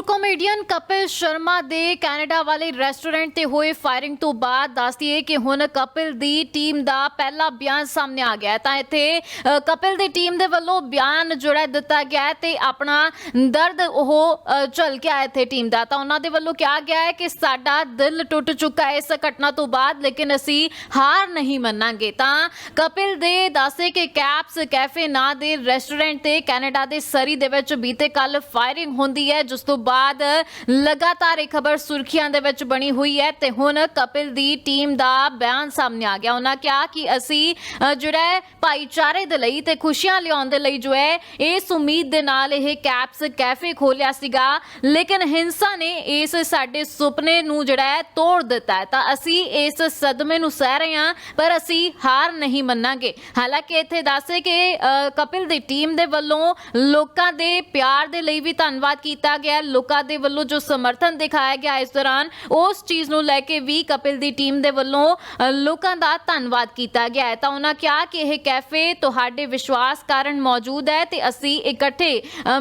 ਮਸ਼ਹੂਰ ਕਾਮੇਡੀਅਨ ਕਪਿਲ ਸ਼ਰਮਾ ਦੇ ਕੈਨੇਡਾ ਵਾਲੇ ਰੈਸਟੋਰੈਂਟ ਤੇ ਹੋਏ ਫਾਇਰਿੰਗ ਤੋਂ ਬਾਅਦ ਦੱਸਦੀਏ ਕਿ ਹੁਣ ਕਪਿਲ ਦੀ ਟੀਮ ਦਾ ਪਹਿਲਾ ਬਿਆਨ ਸਾਹਮਣੇ ਆ ਗਿਆ ਤਾਂ ਇੱਥੇ ਕਪਿਲ ਦੀ ਟੀਮ ਦੇ ਵੱਲੋਂ ਬਿਆਨ ਜਿਹੜਾ ਦਿੱਤਾ ਗਿਆ ਤੇ ਆਪਣਾ ਦਰਦ ਉਹ ਅ, ਝਲਕਿਆ ਇੱਥੇ ਟੀਮ ਦਾ। ਤਾਂ ਉਹਨਾਂ ਦੇ ਵੱਲੋਂ ਕਿਹਾ ਗਿਆ ਹੈ ਕਿ ਸਾਡਾ ਦਿਲ ਟੁੱਟ ਚੁੱਕਾ ਹੈ ਇਸ ਘਟਨਾ ਤੋਂ ਬਾਅਦ ਲੇਕਿਨ ਅਸੀਂ ਹਾਰ ਨਹੀਂ ਮੰਨਾਂਗੇ। ਤਾਂ ਕਪਿਲ ਦੇ ਦੱਸੇ ਕਿ ਕੈਪਸ ਕੈਫੇ ਨਾਂ ਦੇ ਰੈਸਟੋਰੈਂਟ ਤੇ ਕੈਨੇਡਾ ਦੇ ਸਰੀ ਦੇ ਵਿੱਚ ਬੀਤੇ ਕੱਲ ਫਾਇਰਿੰਗ ਹੁੰਦੀ ਹੈ ਜਿਸ ਤੋਂ ਬਾਅਦ ਲਗਾਤਾਰ ਇਹ ਖਬਰ ਸੁਰਖੀਆਂ ਦੇ ਵਿੱਚ ਬਣੀ ਹੋਈ ਹੈ ਤੇ ਹੁਣ ਕਪਿਲ ਦੀ ਟੀਮ ਦਾ ਬਿਆਨ ਸਾਹਮਣੇ ਆ ਗਿਆ। ਉਹਨਾਂ ਕਿਹਾ ਕਿ ਅਸੀਂ ਜਿਹੜਾ ਹੈ, ਭਾਈਚਾਰੇ ਦੇ ਲਈ ਤੇ ਖੁਸ਼ੀਆਂ ਲਿਆਉਣ ਦੇ ਲਈ ਜੋ ਹੈ, ਇਸ ਉਮੀਦ ਦੇ ਨਾਲ ਇਹ ਕੈਪਸ ਕੈਫੇ ਖੋਲਿਆ ਸੀਗਾ। ਲੇਕਿਨ ਹਿੰਸਾ ਨੇ ਇਸ ਸਾਡੇ ਸੁਪਨੇ ਨੂੰ ਜਿਹੜਾ ਹੈ, ਤੋੜ ਦਿੱਤਾ ਹੈ। ਤਾਂ ਅਸੀਂ ਇਸ ਸਦਮੇ ਨੂੰ ਸਹਿ ਰਹੇ ਹਾਂ, ਪਰ ਅਸੀਂ ਹਾਰ ਨਹੀਂ ਮੰਨਾਂਗੇ। ਹਾਲਾਂਕਿ ਇੱਥੇ ਦੱਸੇ ਕਿ ਕਪਿਲ ਦੀ ਟੀਮ ਦੇ ਵੱਲੋਂ ਲੋਕਾਂ ਦੇ ਪਿਆਰ ਦੇ ਲਈ ਵੀ ਧੰਨਵਾਦ ਕੀਤਾ ਗਿਆ। ਲੋਕਾਂ ਦੇ ਵੱਲੋਂ ਜੋ ਸਮਰਥਨ ਦਿਖਾਇਆ ਗਿਆ ਇਸ ਦੌਰਾਨ ਉਸ ਚੀਜ਼ ਨੂੰ ਲੈ ਕੇ ਵੀ ਕਪਿਲ ਦੀ ਟੀਮ ਦੇ ਵੱਲੋਂ ਲੋਕਾਂ ਦਾ ਧੰਨਵਾਦ ਕੀਤਾ ਗਿਆ ਹੈ। ਤਾਂ ਉਹਨਾਂ ਕਿਹਾ ਕਿ ਇਹ ਕੈਫੇ ਤੁਹਾਡੇ ਵਿਸ਼ਵਾਸ ਕਾਰਨ ਮੌਜੂਦ ਹੈ ਤੇ ਅਸੀਂ ਇਕੱਠੇ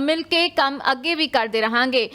ਮਿਲ ਕੇ ਕੰਮ ਅੱਗੇ ਵੀ ਕਰਦੇ ਰਹਾਂਗੇ।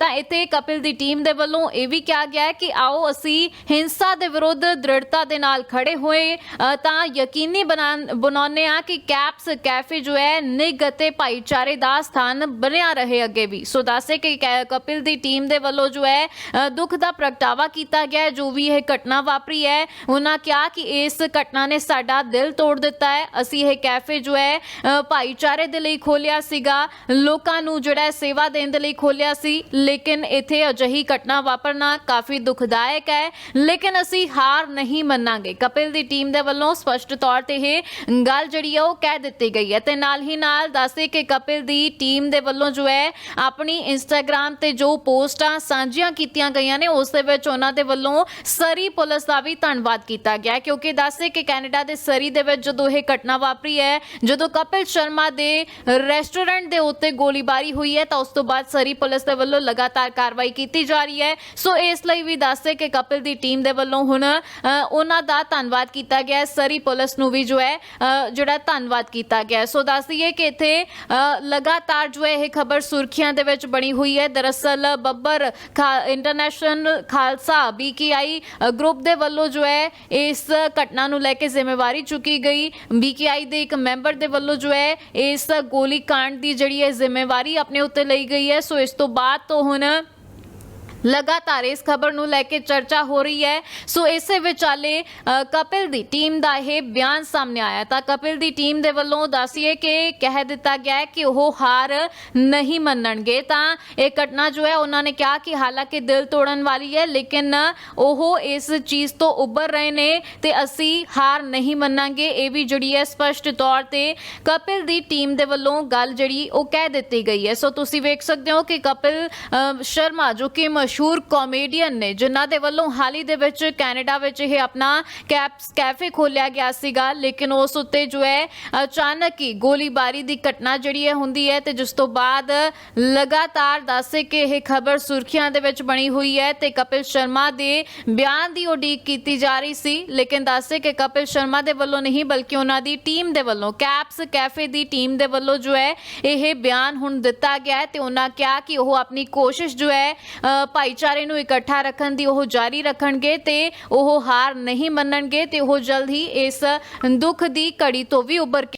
ਤਾਂ ਇੱਥੇ ਕਪਿਲ ਦੀ ਟੀਮ ਦੇ ਵੱਲੋਂ ਇਹ ਵੀ ਕਿਹਾ ਗਿਆ ਹੈ ਕਿ ਆਓ ਅਸੀਂ ਹਿੰਸਾ ਦੇ ਵਿਰੁੱਧ ਦ੍ਰਿੜਤਾ ਦੇ ਨਾਲ ਖੜੇ ਹੋਏ ਅ, ਤਾਂ ਯਕੀਨੀ ਬਣਾ- ਬਣਾਉਂਦੇ ਆ ਕਿ ਕੈਪਸ ਕੈਫੇ ਜੋ ਹੈ ਨਿੱਘ ਅਤੇ ਭਾਈਚਾਰੇ ਦਾ ਸਥਾਨ ਬਣਿਆ ਰਹੇ ਅੱਗੇ ਵੀ। ਸੋ ਦੱਸੇ ਕਿ ਕਪਿਲ ਦੀ ਟੀਮ ਦੇ ਵੱਲੋਂ ਜੋ ਹੈ ਦੁੱਖ ਦਾ ਪ੍ਰਗਟਾਵਾ ਕੀਤਾ ਗਿਆ ਜੋ ਵੀ ਇਹ ਘਟਨਾ ਵਾਪਰੀ ਹੈ, ਉਹਨਾਂ ਕਿਹਾ ਕਿ ਇਸ ਘਟਨਾ ਨੇ ਸਾਡਾ ਦਿਲ ਤੋੜ ਦਿੱਤਾ ਹੈ। ਅਸੀਂ ਇਹ ਕੈਫੇ ਜੋ ਹੈ ਭਾਈਚਾਰੇ ਦੇ ਲਈ ਖੋਲਿਆ ਸੀਗਾ, ਲੋਕਾਂ ਨੂੰ ਜਿਹੜਾ ਸੇਵਾ ਦੇਣ ਦੇ ਲਈ ਖੋਲਿਆ ਸੀ, ਲੇਕਿਨ ਇੱਥੇ ਅਜਿਹੀ ਘਟਨਾ ਵਾਪਰਨਾ ਕਾਫੀ ਦੁਖਦਾਇਕ ਹੈ, ਲੇਕਿਨ ਅਸੀਂ ਹਾਰ ਨਹੀਂ ਮੰਨਾਂਗੇ। ਕਪਿਲ ਦੀ ਟੀਮ ਦੇ ਵੱਲੋਂ ਸਪਸ਼ਟ ਤੌਰ ਤੇ ਇਹ ਗੱਲ ਜਿਹੜੀ ਹੈ, ਉਹ ਕਹਿ ਦਿੱਤੀ ਗਈ ਹੈ। ਤੇ ਨਾਲ ਹੀ ਨਾਲ ਦੱਸੇ ਕਿ ਕਪਿਲ ਦੀ ਟੀਮ ਦੇ ਵੱਲੋਂ ਜੋ ਹੈ, ਆਪਣੀ ਇੰਸਟਾਗ੍ਰam ਤੇ ਜੋ ਪੋਸਟਾਂ ਸਾਂਝੀਆਂ ਕੀਤੀਆਂ ਗਈਆਂ ਨੇ ਉਸ ਦੇ ਵਿੱਚ ਉਹਨਾਂ ਦੇ ਵੱਲੋਂ ਸਰੀ ਪੁਲਿਸ ਦਾ ਵੀ ਧੰਨਵਾਦ ਕੀਤਾ ਗਿਆ ਕਿਉਂਕਿ ਦੱਸੇ ਕਿ ਕੈਨੇਡਾ ਦੇ ਸਰੀ ਦੇ ਵਿੱਚ ਜਦੋਂ ਇਹ ਘਟਨਾ ਵਾਪਰੀ ਹੈ ਜਦੋਂ ਕਪਿਲ ਸ਼ਰਮਾ ਦੇ ਰੈਸਟੋਰੈਂਟ ਦੇ ਉੱਤੇ ਗੋਲੀਬਾਰੀ ਹੋਈ ਹੈ ਤਾਂ ਉਸ ਤੋਂ ਬਾਅਦ ਸਰੀ ਪੁਲਿਸ ਦੇ ਵੱਲੋਂ ਲਗਾਤਾਰ ਕਾਰਵਾਈ ਕੀਤੀ ਜਾ ਰਹੀ ਹੈ। ਸੋ ਇਸ ਲਈ ਵੀ ਦੱਸੇ ਕਿ ਕਪਿਲ ਦੀ ਟੀਮ ਦੇ ਵੱਲੋਂ ਹੁਣ ਉਹਨਾਂ ਦਾ ਧੰਨਵਾਦ ਕੀਤਾ ਗਿਆ ਹੈ। ਸਰੀ ਪੁਲਿਸ ਨੂੰ ਵੀ ਜੋ ਹੈ ਜਿਹੜਾ ਧੰਨਵਾਦ ਕੀਤਾ ਗਿਆ ਸੋ ਦੱਸ ਦਈਏ ਕਿ ਇੱਥੇ ਅ, ਲਗਾਤਾਰ ਜੋ ਹੈ ਇਹ ਖਬਰ ਸੁਰਖੀਆਂ ਦੇ ਵਿੱਚ ਬਣੀ ਹੋਈ ਹੈ। ਦਰਅਸਲ, ਬੱਬਰ ਖਾ- ਇੰਟਰਨੈਸ਼ਨਲ ਖਾਲਸਾ ਬੀਕੇਆਈ ਗਰੁੱਪ ਦੇ ਵੱਲੋਂ ਜੋ ਹੈ, ਇਸ ਘਟਨਾ ਨੂੰ ਲੈ ਕੇ ਜ਼ਿੰਮੇਵਾਰੀ ਚੁੱਕੀ ਗਈ। ਬੀਕੇਆਈ ਦੇ ਇੱਕ ਮੈਂਬਰ ਦੇ ਵੱਲੋਂ ਜੋ ਹੈ, ਇਸ ਗੋਲੀ ਕਾਂਡ ਦੀ ਜਿਹੜੀ ਹੈ ਜ਼ਿੰਮੇਵਾਰੀ ਆਪਣੇ ਉੱਤੇ ਲਈ ਗਈ ਹੈ। ਸੋ ਇਸ ਤੋਂ ਬਾਅਦ ਤੋਂ ਹੁਣ ਲਗਾਤਾਰ ਇਸ ਖਬਰ ਨੂੰ ਲੈ ਕੇ ਚਰਚਾ ਹੋ ਰਹੀ ਹੈ। ਸੋ ਇਸੇ ਵਿਚਾਲੇ ਕਪਿਲ ਦੀ ਟੀਮ ਦਾ ਇਹ ਬਿਆਨ ਸਾਹਮਣੇ ਆਇਆ। ਤਾਂ ਕਪਿਲ ਦੀ ਟੀਮ ਦੇ ਵੱਲੋਂ ਦੱਸੀਏ ਕਿ ਕਹਿ ਦਿੱਤਾ ਗਿਆ ਹੈ ਕਿ ਉਹ ਹਾਰ ਨਹੀਂ ਮੰਨਣਗੇ। ਤਾਂ ਇਹ ਘਟਨਾ ਜੋ ਹੈ, ਉਹਨਾਂ ਨੇ ਕਿਹਾ ਕਿ ਹਾਲਾਂਕਿ ਦਿਲ ਤੋੜਨ ਵਾਲੀ ਹੈ, ਲੇਕਿਨ ਉਹ ਇਸ ਚੀਜ਼ ਤੋਂ ਉੱਭਰ ਰਹੇ ਨੇ ਤੇ ਅਸੀਂ ਹਾਰ ਨਹੀਂ ਮੰਨਾਂਗੇ। ਇਹ ਵੀ ਜਿਹੜੀ ਹੈ, ਸਪਸ਼ਟ ਤੌਰ ਤੇ ਕਪਿਲ ਦੀ ਟੀਮ ਦੇ ਵੱਲੋਂ ਗੱਲ ਜਿਹੜੀ ਉਹ ਕਹਿ ਦਿੱਤੀ ਗਈ ਹੈ। ਸੋ ਤੁਸੀਂ ਵੇਖ ਸਕਦੇ ਹੋ ਕਿ ਕਪਿਲ ਸ਼ਰਮਾ ਜੋ ਕਿ ਮਸ਼ਹੂਰ ਕਾਮੇਡੀਅਨ ਨੇ, ਜਿਨ੍ਹਾਂ ਦੇ ਵੱਲੋਂ ਹਾਲ ਹੀ ਦੇ ਵਿੱਚ ਕੈਨੇਡਾ ਵਿੱਚ ਇਹ ਆਪਣਾ ਕੈਪਸ, ਕੈਫੇ ਖੋਲਿਆ ਗਿਆ ਸੀਗਾ। ਲੇਕਿਨ ਉਸ ਉੱਤੇ ਜੋ ਹੈ, ਅਚਾਨਕ ਹੀ ਗੋਲੀਬਾਰੀ ਦੀ ਘਟਨਾ ਜਿਹੜੀ ਹੈ ਹੁੰਦੀ ਹੈ ਤੇ ਜਿਸ ਤੋਂ ਬਾਅਦ ਲਗਾਤਾਰ ਦੱਸੇ ਕਿ ਇਹ ਖਬਰ ਸੁਰਖੀਆਂ ਦੇ ਵਿੱਚ ਬਣੀ ਹੋਈ ਹੈ ਤੇ ਕਪਿਲ ਸ਼ਰਮਾ ਦੇ ਬਿਆਨ ਦੀ ਉਡੀਕ ਕੀਤੀ ਜਾ ਰਹੀ ਸੀ। ਲੇਕਿਨ ਦੱਸੇ ਕਿ ਕਪਿਲ ਸ਼ਰਮਾ ਦੇ ਵੱਲੋਂ ਨਹੀਂ, ਬਲਕਿ ਉਹਨਾਂ ਦੀ ਟੀਮ ਦੇ ਵੱਲੋਂ, ਕੈਪਸ, ਕੈਫੇ ਦੀ ਟੀਮ ਦੇ ਵੱਲੋਂ ਜੋ ਹੈ, ਇਹ ਬਿਆਨ ਹੁਣ ਦਿੱਤਾ ਗਿਆ ਹੈ ਤੇ ਉਹਨਾਂ ਕਿਹਾ ਕਿ ਉਹ ਆਪਣੀ ਕੋਸ਼ਿਸ਼ ਜੋ ਹੈ ਭਾਈਚਾਰੇ ਨੂੰ ਇਕੱਠਾ ਰੱਖਣ ਦੀ ਉਹ ਜਾਰੀ ਰੱਖਣਗੇ ਤੇ ਉਹ ਹਾਰ ਨਹੀਂ ਮੰਨਣਗੇ ਤੇ ਉਹ ਜਲਦ ਹੀ ਇਸ ਦੁੱਖ ਦੀ ਘੜੀ ਤੋਂ ਵੀ ਉੱਭਰ